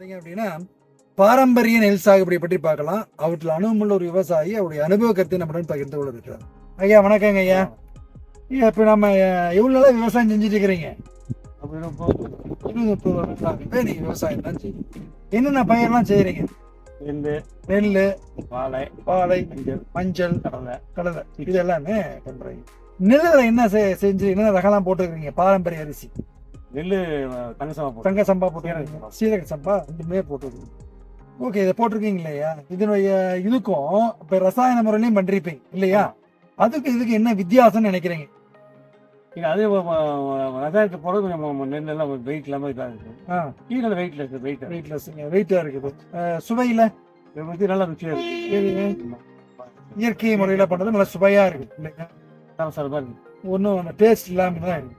பார்த்தீங்க அப்படின்னா பாரம்பரிய நெல் சாகுபடி பற்றி பார்க்கலாம். அவற்றில் அனுபவமுள்ள ஒரு விவசாயி அவருடைய அனுபவ கருத்தை நம்முடன் பகிர்ந்து கொள்ள இருக்கிறார் ஐயா வணக்கங்க ஐயா. ஐயா இப்போ நம்ம அஹ், எவ்வளவு நாளா விவசாயம் செஞ்சுட்டு இருக்கிறீங்க? இருபது வருஷம் நீங்க விவசாயம் தான் செய்யுங்க என்னென்ன பயிரெல்லாம் செய்யறீங்க? நெல் நெல் வாழை பாலை மஞ்சள் மஞ்சள் கடலை கடலை இது எல்லாமே பண்றீங்க நெல்லில் என்ன செஞ்சு என்ன ரகம்லாம் போட்டுருக்கீங்க? பாரம்பரிய அரிசி. நெல் தங்கசமா போட்டு. தங்க சம்பா போட்டுருக்கீங்க சீரக சம்பா ரெண்டுமே போட்டுருக்கீங்க ஓகே இதை போட்டிருக்கீங்க இல்லையா? இதனுடைய இதுக்கும் இப்ப ரசாயன முறையிலையும் பண்றிருப்பீங்க இல்லையா? அதுக்கு இதுக்கு என்ன வித்தியாசம்னு நினைக்கிறீங்க? இது அது ரசாயனத்தை போடுறது கொஞ்சம் நெல் எல்லாம் வெயிட் இல்லாமல் இதாக இருக்கு. ஆ. கீழே வெயிட்ல இருக்கு வெயிட் வெயிட்லெஸ்ங்க வெயிட்டா இருக்குது. சுவையில? இதை பற்றி நல்லா ருச்சியாக இருக்கு. இது இயற்கை முறையில பண்றது நல்லா சுவையா இருக்கு இல்லையா? சரசரமாக ஒன்றும் டேஸ்ட் இல்லாம தான் இருக்கு.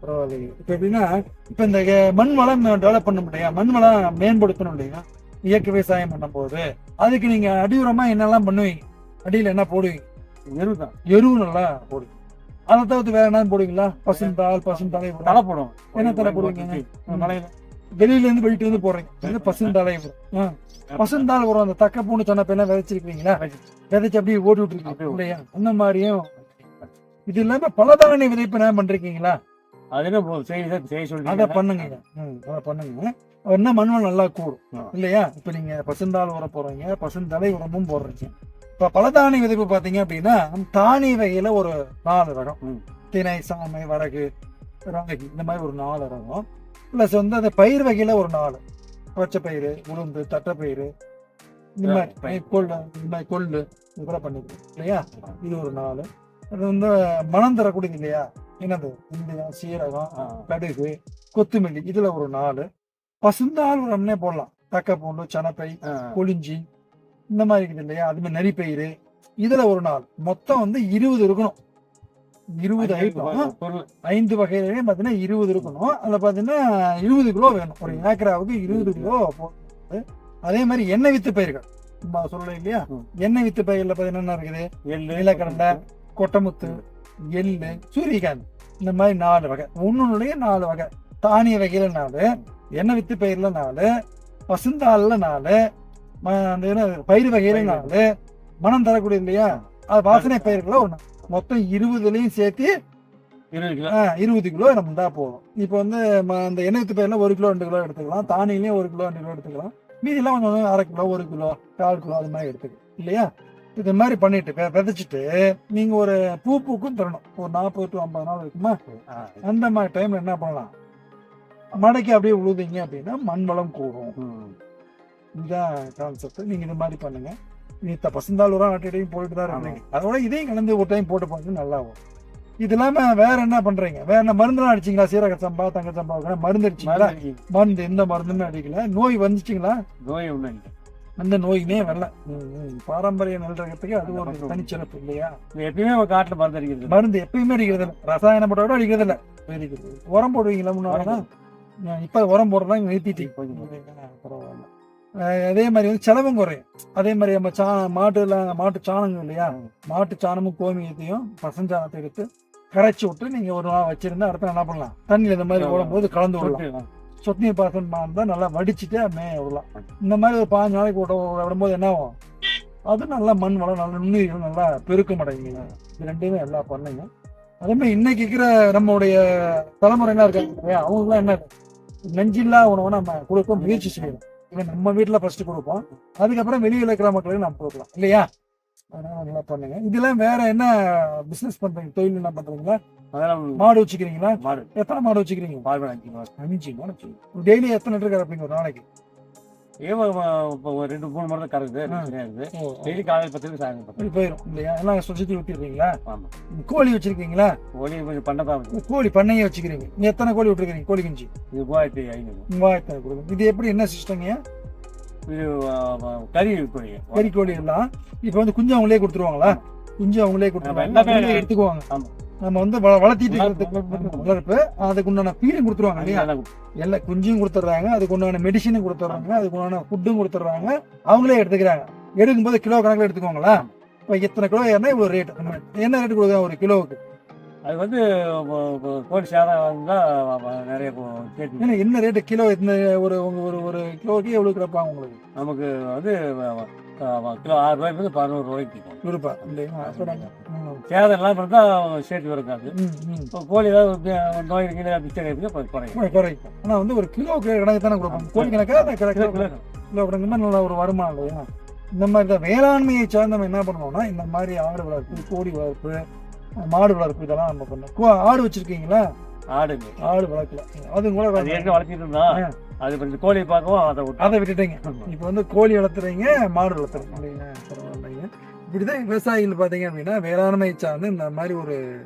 பரவாயில்லைங்க இப்போ எப்படின்னா இப்போ இந்த மண் வளம் டெவலப் பண்ண முடியா மண் வளம் மேம்படுத்தணும் இல்லையா? இயற்கை விவசாயம் பண்ணும்போது அதுக்கு நீங்க அடி உரமா என்னெல்லாம் பண்ணுவீங்க? அடியில என்ன போடுவீங்க? எரு தான். எருவு நல்லா போடுவீங்க. அதை தவிர்த்து வேற என்ன போடுவீங்களா? பசுந்தாள் உரம். தலை போடும் என்ன தழை போடுவீங்க? மலையில வெளியில இருந்து போயிட்டு வந்து போடுறீங்க. இது பசுந்தாளை உரம் அந்த தக்க பூண்டு சொன்ன எல்லாம் விதைச்சிருக்கீங்களா? விதைச்சு அப்படியே ஓடி விட்டுருக்கீங்க. இல்லையா? அந்த மாதிரியும். இது இல்லாம பலதானிய விதைப்பு என்ன பண்றீங்களா அது என்ன போ- செய்ய செய்ய சொல்லி அதை பண்ணுங்க. ம், அதை பண்ணுங்க. என்ன மண்வளம் நல்லா கூடும். இல்லையா? இப்ப நீங்க பசுந்தாள் உரம் போடுறீங்க பசுந்தலை உரமும் போடுறீங்க. இப்ப பலதானிய விதைப்பு பாத்தீங்க அப்படின்னா தானிய வகையில ஒரு நாலு ரகம். திணை சாமை வரகு ராகி இந்த மாதிரி ஒரு நாலு ரகம். பிளஸ் வந்து அந்த பயிர் வகையில ஒரு நாலு. பச்சை பயிறு உளுந்து தட்டைப்பயிறு இந்த மாதிரி பயிர். கொள்ளு இந்த மாதிரி கொள்ளு இது கூட பண்ணிக்கலாம் இல்லையா? இது ஒரு நாலு. அது வந்து மனம் தரக்கூடியது இல்லையா? என்னது இந்தியா சீரகம். கடுகு கொத்துமல்லி இதுல ஒரு நாலு. பசுந்தாள் உரம்னே போடலாம். தக்க பூண்டு சனப்பை. கொளிஞ்சி இந்த மாதிரி இருக்குது இல்லையா? அது மாதிரி நரிப்பயிறு இதுல ஒரு நாள். மொத்தம் வந்து இருபது இருக்கணும். இருபது ஐட்டம். ஐந்து வகையிலேயே பார்த்தீங்கன்னா இருபது இருக்கணும். அதில் பார்த்தீங்கன்னா இருபது கிலோ வேணும். ஒரு ஏக்கராவுக்கு இருபது கிலோ அதே மாதிரி எண்ணெய் வித்து பயிர்கள். நம்ம சொல்லலாம் இல்லையா. எண்ணெய் வித்து பயிரில் பார்த்தீங்கன்னா என்ன இருக்குது? நிலக்கடலை கொட்டமுத்து எள்ளு சூரியகாந்தி இந்த மாதிரி நாலு வகை. ஒன்னுடைய நாலு வகை. தானிய வகையில நாலு எண்ணெய் வித்து பயிர்ல நாலு பசுந்தாள்ல நாலு அந்த பயிர் வகையில நாலு மனம் தரக்கூடிய இல்லையா? அது வாசனை பயிர்கள ஒண்ணு. மொத்தம் இருபதுலயும் சேர்த்து இருபது கிலோ. ஆ, இருபது கிலோ நம்ம இருந்தா போதும். இப்போ வந்து அந்த எண்ணெய் வித்து பயிர்ல ஒரு கிலோ ரெண்டு கிலோ எடுத்துக்கலாம். தானியிலையும் ஒரு கிலோ ரெண்டு கிலோ எடுத்துக்கலாம். மீதியெல்லாம் கொஞ்சம் அரை கிலோ ஒரு கிலோ கால் கிலோ அது மாதிரி எடுத்துக்கலாம். இல்லையா? இது மாதிரி பண்ணிட்டு விதைச்சிட்டு நீங்க ஒரு பூ பூக்கும் தரணும் ஒரு நாற்பது டு ஐம்பது நாள் இருக்குமா. அந்த மாதிரி டைம்ல என்ன பண்ணலாம்? மடக்கி அப்படியே உழுதிங்க அப்படின்னா மண் வளம் கூடும். இதுதான் கான்செப்ட் நீங்க இது மாதிரி பண்ணுங்க. நீ த பசுந்தாள் உரம் அட்டையும் போயிட்டு தான் இருக்கீங்க அதோட இதையும் கலந்து ஒரு டைம் போட்டு பாருங்க நல்லா வரும். இது இல்லாம வேற என்ன பண்றீங்க? வேற என்ன மருந்துலாம் அடிச்சீங்களா? சீரக சம்பா தங்க சம்பா மருந்து அடிச்சீங்களா? மருந்து மருந்து எந்த மருந்துமே அடிக்கல. நோய் வந்துச்சுங்களா? நோய் ஒன்றும் இல்லை. அந்த நோயினே வரல. பாரம்பரிய நெல் ரகத்துக்கு அது ஒரு தனிச்சிறப்பு இல்லையா? எப்பயுமே காட்டுல மருந்து அடிக்கிறது மருந்து எப்பயுமே அடிக்கிறது இல்லை. ரசாயன போட்டோட அடிக்கிறது இல்லை. உரம் போடுவீங்களா முன்னாடி இப்ப உரம் போடுறதா நிறுத்திட்டீங்க கொஞ்சம் பரவாயில்ல. அதே மாதிரி வந்து செலவும் குறையும். அதே மாதிரி நம்ம சா மாட்டுல மாட்டு சாணம் இல்லையா? மாட்டு சாணமும் கோமியத்தையும் பசஞ்சாணத்தை எடுத்து கரைச்சி விட்டு நீங்க ஒரு நாள் வச்சிருந்தா அடுத்த என்ன பண்ணலாம் தண்ணியில் இந்த மாதிரி போடும்போது கலந்து விடலாம். சொட்னி பாசன் நீர் தான் நல்லா வடிச்சுட்டு மே விடலாம். இந்த மாதிரி ஒரு பாஞ்சு நாளைக்கு விட விடும்போது என்ன ஆகும்? அது நல்லா மண் வளம் நல்ல நுண்ணுயிர்கள் நல்லா பெருக்கம் அடையுங்க. இது ரெண்டுமே எல்லாம் பண்ணுங்க. அதே மாதிரி இன்னைக்கு இருக்கிற நம்மளுடைய தலைமுறைலாம் இருக்காங்க இல்லையா? அவங்களாம் என்ன நெஞ்சில்லா உணவை நம்ம கொடுக்க முயற்சி செய்யணும். இவன் நம்ம வீட்டுல ஃபர்ஸ்ட் கொடுப்போம். அதுக்கப்புறம் வெளியில் இருக்கிற மக்களுக்கு நம்ம கொடுக்கலாம். இல்லையா? அதனால நல்லா பண்ணுங்க. இதெல்லாம் வேற என்ன பிசினஸ் பண்றீங்க? தொழில் என்ன பண்றீங்களா? அதெல்லாம் மாடு வச்சுக்கிறீங்களா? மாடு. எத்தனை மாடு வச்சுக்கிறீங்க? அஞ்சு மாடு அஞ்சு மாடு வச்சுக்கிறீங்க. டெய்லி எத்தனை லிட்டர் கறப்பீங்க ஒரு நாளைக்கு? ஒரு ரெண்டு மூணு மரம் கறக்குது. டெய்லி காலையில் பத்து மணி சாயங்காலம் பத்து போயிடும் இல்லையா? எல்லாம் சுற்றி விட்டுறீங்களா ஆமா. கோழி வச்சிருக்கீங்களா? ஒளி கொஞ்சம் பண்ண கோழி பண்ணையே வச்சுக்கிறீங்க. எத்தனை கோழி விட்டுருக்கீங்க? கோழி குஞ்சு. இது மூவாயிரத்தி ஐநூறு. மூவாயிரத்தி ஐநூறு இது எப்படி என்ன சிஸ்டங்க கறி கோழி. கறி கோழி எல்லாம் இப்போ வந்து குஞ்சு அவங்களே கொடுத்துருவாங்களா? குஞ்சு அவங்களே கொடுத்துருவாங்க. எடுத்துக்குவாங்க. நம்ம வந்து வள- வளர்த்திட்டு வளர்ப்பு. அதுக்கு உண்டான ஃபீடும் கொடுத்துருவாங்க இல்லையா? எல்லா குஞ்சும் கொடுத்துட்றாங்க. அதுக்கு உண்டான மெடிசனும் கொடுத்துட்றாங்க. அதுக்கு உண்டான ஃபுட்டும் கொடுத்துட்றாங்க. அவங்களே எடுத்துக்கிறாங்க. எடுக்கும்போது கிலோ கணக்கில் எடுத்துக்குவாங்களா இப்போ இத்தனை கிலோ ஏறினா இவ்வளோ ரேட் என்ன ரேட் கொடுக்குறாங்க ஒரு கிலோவுக்கு. அது வந்து கோழி சேதம் தான் நிறைய ஏன்னா என்ன ரேட்டு கிலோ இந்த ஒரு உங்க ஒரு ஒரு கிலோக்கு எவ்வளவு கிடப்பாங்க உங்களுக்கு? நமக்கு வந்து கிலோ ஆறு ரூபாய்க்கு பதினோரு ரூபாய்க்கு விற்கும். விருப்பா இல்லையா? சேதம் எல்லாம் இருந்தால் சேர்த்து இருக்காது கோழி ஏதாவது நோய் இருக்கீங்க மிஸ்டேக் இருக்கு கொஞ்சம் குறையும். குறை- குறைக்கும். ஆனா வந்து ஒரு கிலோ கணக்கு தானே கொடுப்பாங்க கோழி கணக்கா அந்த கிலோ கிலோ. கணக்குன்னா நல்ல ஒரு வருமானம் இல்லையா? இந்த மாதிரி தான் வேளாண்மையை சார்ந்து நம்ம என்ன பண்ணுவோம்னா இந்த மாதிரி ஆடு வளர்ப்பு கோழி வளர்ப்பு மாடு வளர்ப்பு இதெல்லாம் நம்ம பண்ணோம். கோ- ஆடு வச்சிருக்கீங்களா? ஆடுங்க. ஆடு வளர்க்கல. அது கூட ஏற்கனவே வளர்த்திட்டு இருந்தான். அது இந்த கோழியை பார்க்கவும் அதை அதை விட்டுட்டீங்க. இப்போ வந்து கோழி வளர்த்துறீங்க மாடு வளர்த்துறீங்க. பரவாயில்லைங்க இப்படிதான் விவசாயிகள் பார்த்தீங்க அப்படின்னா வேளாண்மை சார்ந்து இந்த மாதிரி ஒரு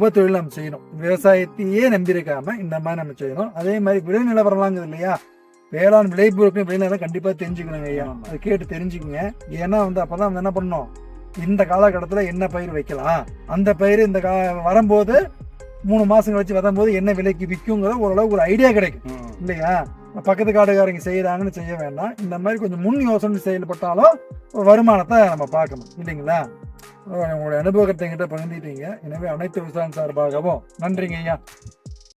உபத்தொழில் நம்ம செய்யணும். விவசாயத்தையே நம்பியிருக்காம இந்த மாதிரி நம்ம செய்யணும். அதே மாதிரி விலை நிலவரம்லாங்குது இல்லையா? வேளாண் விளைபொருட்கள் விளைநிலம் கண்டிப்பாக தெரிஞ்சுக்கணுங்க ஐயா. அதை கேட்டு தெரிஞ்சுக்குங்க. ஏன்னா வந்து அப்பதான் வந்து என்ன பண்ணணும்? இந்த காலகட்டத்தில் என்ன பயிர் வைக்கலாம்? அந்த பயிர் இந்த கா வரும்போது மூணு மாசம் கழிச்சு வரும்போது என்ன விலைக்கு விற்குங்கிற ஓரளவு ஒரு ஐடியா கிடைக்கும். இல்லையா? பக்கத்து காடுகாரங்க செய்யறாங்கன்னு செய்ய வேண்டாம். இந்த மாதிரி கொஞ்சம் முன் யோசனை செயல்பட்டாலும் வருமானத்தை நம்ம பார்க்கணும். இல்லைங்களா? உங்களுடைய அனுபவத்தை என்கிட்ட பகிர்ந்துட்டீங்க. எனவே அனைத்து விவசாயம் சார்பாகவும் நன்றிங்க ஐயா.